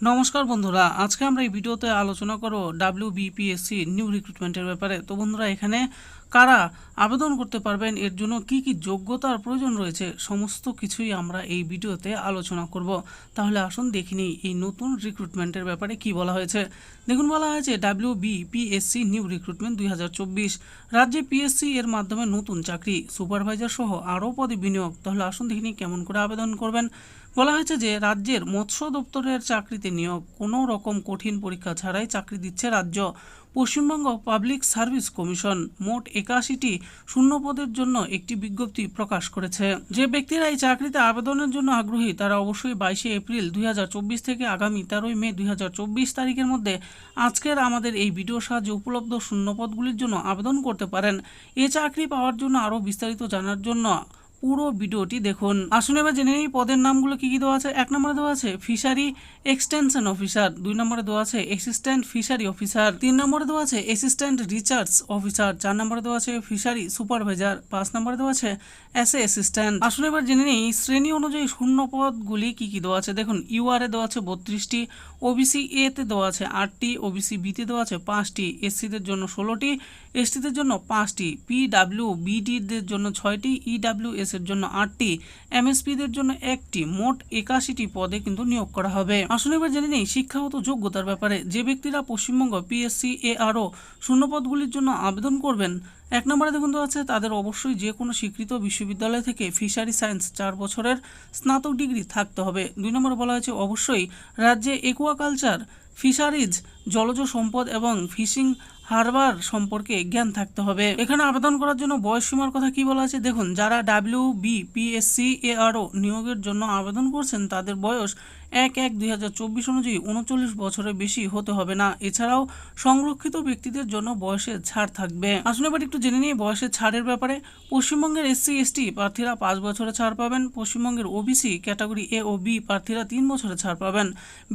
নমস্কার বন্ধুরা, আজকে আমরা এই ভিডিওতে আলোচনা করব ডাব্লিউ বিপিএসসি নিউ রিক্রুটমেন্টের ব্যাপারে। তো বন্ধুরা, এখানে কারা আবেদন করতে পারবেন, এর জন্য কি কি যোগ্যতার প্রয়োজন রয়েছে, সমস্ত কিছুই আমরা এই ভিডিওতে আলোচনা করব। তাহলে আসুন দেখে নিই এই নতুন রিক্রুটমেন্টের ব্যাপারে কি বলা হয়েছে। দেখুন, বলা হয়েছে ডাব্লিউ বিপিএসসি নিউ রিক্রুটমেন্ট দুই হাজার চব্বিশ। রাজ্যে পিএসসি এর মাধ্যমে নতুন চাকরি সুপারভাইজার সহ আরও পদে বিনিয়োগ। তাহলে আসুন দেখে নিই কেমন করে আবেদন করবেন। বলা হয়েছে যে রাজ্যের মৎস্য দপ্তরের চাকরিতে নিয়োগ কোনো রকম কঠিন পরীক্ষা ছাড়াই চাকরি দিচ্ছে রাজ্য। পশ্চিমবঙ্গ পাবলিক সার্ভিস কমিশন মোট একাশিটি শূন্য পদের জন্য একটি বিজ্ঞপ্তি প্রকাশ করেছে। যে ব্যক্তিরা এই চাকরিতে আবেদনের জন্য আগ্রহী, তারা অবশ্যই বাইশে এপ্রিল দুই হাজার চব্বিশ থেকে আগামী তেরোই মে দুই হাজার চব্বিশ তারিখের মধ্যে আজকের আমাদের এই ভিডিও সাহায্যে উপলব্ধ শূন্য পদগুলির জন্য আবেদন করতে পারেন। এ চাকরি পাওয়ার জন্য আরও বিস্তারিত জানার জন্য পুরো ভিডিওটি দেখুন। আসুন এবার জেনে নিই পদের নামগুলো কি কি দেওয়া আছে। এক নম্বরে দেওয়া আছে, ফিশারি এক্সটেনশন অফিসার। দুই নম্বরে দেওয়া আছে, অ্যাসিস্ট্যান্ট ফিশারি অফিসার। তিন নম্বরে দেওয়া আছে, অ্যাসিস্ট্যান্ট রিসার্চ অফিসার। চার নম্বরে দেওয়া আছে, ফিশারি সুপারভাইজার। পাঁচ নম্বরে দেওয়া আছে এস এ অ্যাসিস্ট্যান্ট। আসুন এবার জেনে নিই, শ্রেণি অনুযায়ী শূন্য পদগুলি কি কি দেওয়া আছে? দেখুন, ইউআরএ দেওয়া আছে বত্রিশটি, ওবিসি এ তে দেওয়া আছে আটটি, ওবিসি বিতে দেওয়া আছে পাঁচটি, এসসিদের জন্য ষোলোটি, এসটিদের জন্য পাঁচটি, পিডাব্লিউ বিডিদের জন্য ছয়টি, ইডাব্লিউ এস এর জন্য আটটি, এমএসপিদের জন্য একটি, মোট একাশিটি পদে কিন্তু নিয়োগ করা হবে। আসলে এবার জেনে নেই শিক্ষাগত যোগ্যতার ব্যাপারে। যে ব্যক্তিরা পশ্চিমবঙ্গ পিএসসি এ আরও শূন্যপদগুলির জন্য আবেদন করবেন, এক নম্বরে দেখুন তো আছে তাদের অবশ্যই যে কোনো স্বীকৃত বিশ্ববিদ্যালয় থেকে ফিশারি সায়েন্স চার বছরের স্নাতক ডিগ্রি থাকতে হবে। দুই নম্বরে বলা হয়েছে অবশ্যই রাজ্যে একুয়াকালচার, ফিশারিজ, জলজ সম্পদ এবং ফিশিং হারবার সম্পর্কে জ্ঞান থাকতে হবে। এখানে আবেদন করার জন্য বয়স সীমার কথা কি বলা আছে? দেখুন, যারা ডাব্লিউ বি পিএসসি এ আরও নিয়োগের জন্য আবেদন করছেন, তাদের বয়স এক এক দুই অনুযায়ী উনচল্লিশ বছরের বেশি হতে হবে না। এছাড়াও সংরক্ষিত ব্যক্তিদের জন্য বয়সের ছাড় থাকবে। আসলে এবার একটু জেনে নিয়ে বয়সের ছাড়ের ব্যাপারে। পশ্চিমবঙ্গের এসসি, এসটি প্রার্থীরা পাঁচ বছরে ছাড় পাবেন। পশ্চিমবঙ্গের ওবিসি ক্যাটাগরি এ ও বি প্রার্থীরা তিন বছরে ছাড় পাবেন।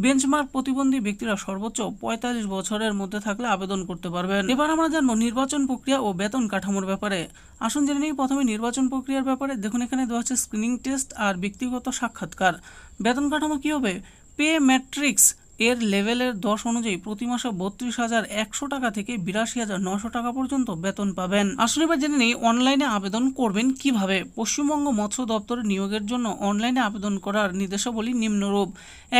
বেঞ্চমার্ক প্রতিবন্ধী ব্যক্তিরা সর্বোচ্চ পঁয়তাল্লিশ বছরের মধ্যে থাকলে আবেদন করতে পারবেন। এবার আমরা জানব নির্বাচন প্রক্রিয়া ও বেতন কাঠামোর ব্যাপারে। আসুন জেনে নিই প্রথমে নির্বাচন প্রক্রিয়ার ব্যাপারে। দেখুন এখানে দেওয়া হচ্ছে স্ক্রিনিং টেস্ট আর ব্যক্তিগত সাক্ষাৎকার। বেতন কাঠামো কী হবে? পে ম্যাট্রিক্স এর লেভেলের দশ অনুযায়ী প্রতি মাসে বত্রিশ হাজার একশো টাকা থেকে বিরাশি হাজার নশো টাকা পর্যন্ত বেতন পাবেন। আসলে এবার জেনে নিই, অনলাইনে আবেদন করবেন কীভাবে? পশ্চিমবঙ্গ মৎস্য দপ্তরের নিয়োগের জন্য অনলাইনে আবেদন করার নির্দেশাবলী নিম্নরূপ।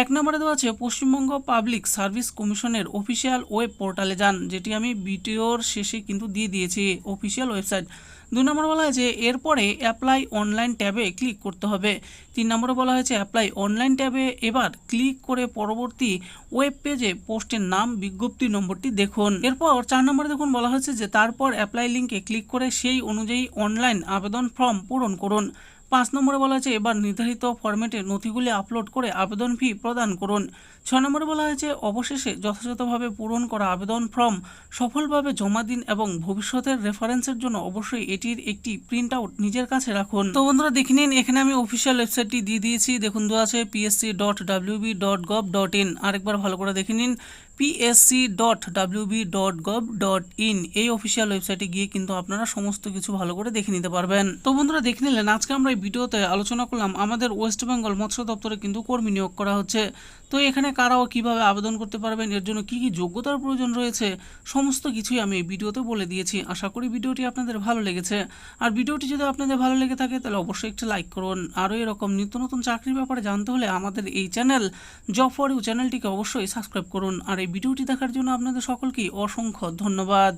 এক নম্বরে দেওয়া আছে, পশ্চিমবঙ্গ পাবলিক সার্ভিস কমিশনের অফিসিয়াল ওয়েব পোর্টালে যান, যেটি আমি ভিডিওর শেষে কিন্তু দিয়ে দিয়েছি, অফিসিয়াল ওয়েবসাইট। দুই নম্বর বলা হয়েছে, এরপরে অ্যাপ্লাই অনলাইন ট্যাবে ক্লিক করতে হবে। তিন নম্বরে বলা হয়েছে অ্যাপ্লাই অনলাইন ট্যাবে এবার ক্লিক করে পরবর্তী ওয়েব পেজে পোস্টের নাম, বিজ্ঞপ্তি নম্বরটি দেখুন। এরপর চার নম্বরে দেখুন, বলা হয়েছে যে তারপর অ্যাপ্লাই লিঙ্কে ক্লিক করে সেই অনুযায়ী অনলাইন আবেদন ফর্ম পূরণ করুন। পাঁচ নম্বরে বলা হয়েছে, এবার নির্ধারিত ফরম্যাটে নথিগুলি আপলোড করে আবেদন ফি প্রদান করুন। ছয় নম্বরে বলা হয়েছে, অবশেষে যথাযথভাবে পূরণ করা আবেদন ফর্ম সফলভাবে জমা দিন এবং ভবিষ্যতের রেফারেন্সের জন্য অবশ্যই এটির একটি প্রিন্ট আউট নিজের কাছে রাখুন। তো বন্ধুরা, দেখে নিন, এখানে আমি অফিসিয়াল ওয়েবসাইটটি দিয়ে দিয়েছি। দেখুন, দেওয়া আছে PSC dot WB dot gov dot in আরেকবার ভালো করে দেখে নিন। PSC dot WB dot gov dot in এই অফিসিয়াল ওয়েবসাইটে গিয়ে কিন্তু আপনারা সমস্ত কিছু ভালো করে দেখে নিতে পারবেন। তো বন্ধুরা দেখে নিলেন, আজকে আমরা এই ভিডিওতে আলোচনা করলাম আমাদের ওয়েস্ট বেঙ্গল মৎস্য দপ্তরে কিন্তু কর্মী নিয়োগ করা হচ্ছে। তো এখানে কারাও কীভাবে আবেদন করতে পারবেন, এর জন্য কি কি যোগ্যতার প্রয়োজন রয়েছে, সমস্ত কিছুই আমি এই ভিডিওতে বলে দিয়েছি। আশা করি ভিডিওটি আপনাদের ভালো লেগেছে। আর ভিডিওটি যদি আপনাদের ভালো লেগে থাকে, তাহলে অবশ্যই একটি লাইক করুন। আরও এরকম নিত্য নতুন চাকরির ব্যাপারে জানতে হলে আমাদের এই চ্যানেল জব ফর ইউ চ্যানেলটিকে অবশ্যই সাবস্ক্রাইব করুন। আর এই ভিডিওটি দেখার জন্য আপনাদের সকলকেই অসংখ্য ধন্যবাদ।